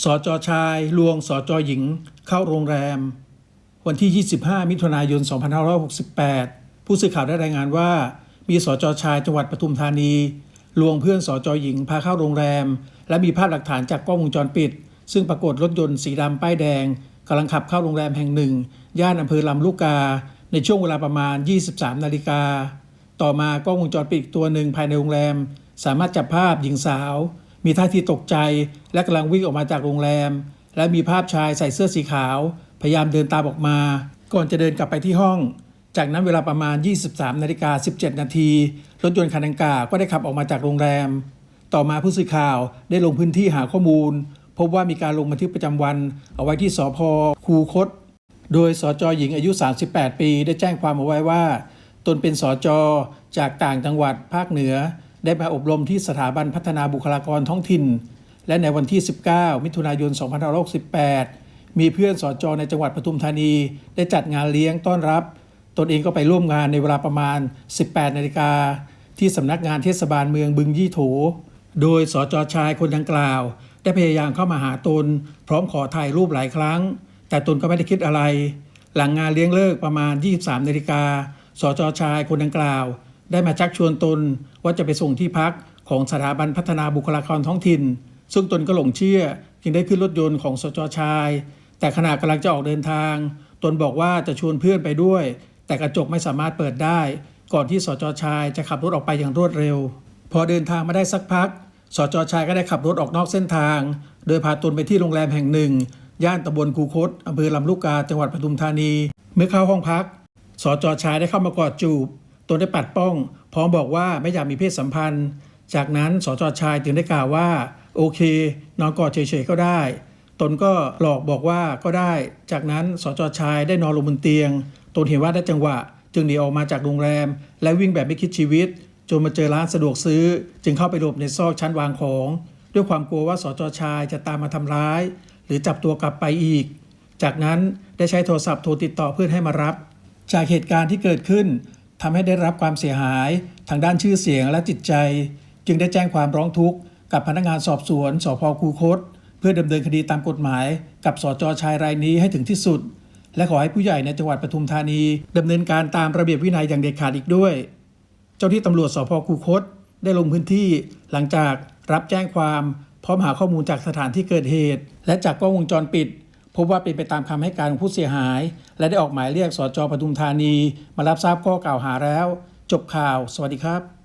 สจชาย ลวงสจหญิง เข้าโรงแรม วันที่ 25 มิถุนายน 2568 ผู้สื่อข่าวได้รายงานว่า มีสจชายจังหวัดปทุมธานี ลวงเพื่อนสจหญิงพาเข้าโรงแรม และมีภาพหลักฐานจากกล้องวงจรปิด ซึ่งปรากฏรถยนต์สีดำป้ายแดงกำลังขับเข้าโรงแรมแห่งหนึ่ง ย่านอำเภอลำลูกกา ในช่วงเวลาประมาณ 23 นาฬิกา ต่อมากล้องวงจรปิดตัวหนึ่งภายในโรงแรม สามารถจับภาพหญิงสาว มีท่าทีตกใจและกำลังวิ่งออกมาจากโรงแรม และมีภาพชายใส่เสื้อสีขาว พยายามเดินตามออกมา ก่อนจะเดินกลับไปที่ห้อง จากนั้นเวลาประมาณ 23นาฬิกา17 นาทีรถยนต์คันดังกล่าวก็ได้ขับออกมาจากโรงแรม ต่อมาผู้สื่อข่าวได้ลงพื้นที่หาข้อมูล พบว่ามีการลงบันทึกประจำวัน เอาไว้ที่สพคูคต โดยสจหญิงอายุ 38 ปี ได้แจ้งความเอาไว้ว่า ตนเป็นสจจากต่างจังหวัดภาคเหนือ ได้มาอบรมที่สถาบันพัฒนาบุคลากรท้องถิ่น และในวันที่ 19 มิถุนายน 2568 มีเพื่อนสจในจังหวัดปทุมธานี ได้จัดงานเลี้ยงต้อนรับ ตนเองก็ไปร่วมงานในเวลาประมาณ 18 นาฬิกา ที่สำนักงานเทศบาลเมืองบึงยี่โถ โดยสจชายคนดังกล่าว ได้พยายามเข้ามาหาตน พร้อมขอถ่ายรูปหลายครั้ง แต่ตนก็ไม่ได้คิดอะไร หลังงานเลี้ยงเลิกประมาณ 23 นาฬิกาสจชายคนดังกล่าว ได้มาชักชวนตนว่าจะไปส่งที่พักของสถาบันพัฒนาบุคลากรท้องถิ่น ซึ่งตนก็หลงเชื่อจึงได้ขึ้นรถยนต์ของสจชาย แต่ขณะกำลังจะออกเดินทาง ตนบอกว่าจะชวนเพื่อนไปด้วย แต่กระจกไม่สามารถเปิดได้ ก่อนที่สจชายจะขับรถออกไปอย่างรวดเร็ว พอเดินทางมาได้สักพัก สจชายก็ได้ขับรถออกนอกเส้นทาง โดยพาตนไปที่โรงแรมแห่งหนึ่ง ย่านตำบลคูคตอำเภอลำลูกกาจังหวัดปทุมธานี เมื่อเข้าห้องพักสจชายได้เข้ามากอดจูบ นได้ปัดป้อง พร้อมบอกว่าไม่อยากมีเพศสัมพันธ์ จากนั้นสจชายจึงได้กล่าวว่า โอเค นอนกอดเฉยๆก็ได้ ตนก็หลอกบอกว่าก็ได้ จากนั้นสจชายได้นอนลงบนเตียง ตนเห็นว่าได้จังหวะ จึงหนีออกมาจากโรงแรม และวิ่งแบบไม่คิดชีวิต จนมาเจอร้านสะดวกซื้อ จึงเข้าไปหลบในซอกชั้นวางของ ด้วยความกลัวว่าสจชายจะตามมาทำร้าย หรือจับตัวกลับไปอีก จากนั้นได้ใช้โทรศัพท์โทรติดต่อเพื่อนให้มารับ จากเหตุการณ์ที่เกิดขึ้น ทำให้ได้รับความเสียหาย ทางด้านชื่อเสียงและจิตใจ จึงได้แจ้งความร้องทุกข์กับพนักงานสอบสวนสพคูคต เพื่อดำเนินคดีตามกฎหมาย กับสจชายรายนี้ให้ถึงที่สุด และขอให้ผู้ใหญ่ในจังหวัดปทุมธานีดำเนินการตามระเบียบวินัยอย่างเด็ดขาดอีกด้วย เจ้าที่ตำรวจสพคูคต ได้ลงพื้นที่หลังจากรับแจ้งความพร้อมหาข้อมูลจากสถานที่เกิดเหตุ และจากกล้องวงจรปิด พบว่าเป็นไปตามคำให้การของผู้เสียหาย และได้ออกหมายเรียกสจปทุมธานี มารับทราบข้อกล่าวหาแล้ว จบข่าว สวัสดีครับ